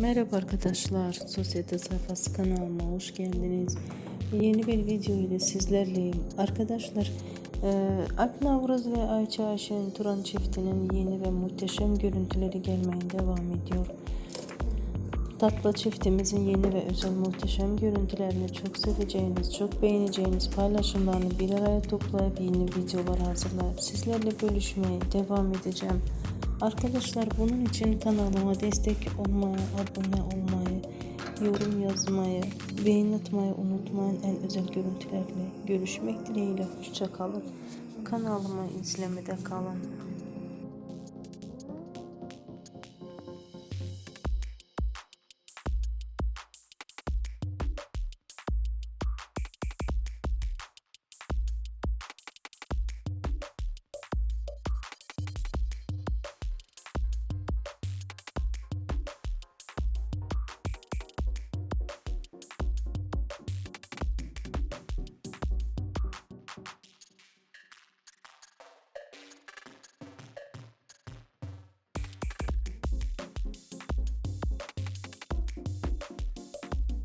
Merhaba arkadaşlar, Sosyete Sayfası kanalıma hoş geldiniz. Yeni bir video ile sizlerleyim. Arkadaşlar, e, Alp Navruz ve Ayça Ayşen Turan çiftinin yeni ve muhteşem görüntüleri gelmeye devam ediyor. Tatlı çiftimizin yeni ve özel muhteşem görüntülerini çok seveceğiniz, çok beğeneceğiniz paylaşımlarını bir araya toplayıp yeni videolar hazırlayıp sizlerle bölüşmeye devam edeceğim. Arkadaşlar bunun için kanalıma destek olmayı, abone olmayı, yorum yazmayı, beğeni atmayı unutmayın. En özel görüntülerle görüşmek dileğiyle. Hoşçakalın. Kanalımı izlemede kalın.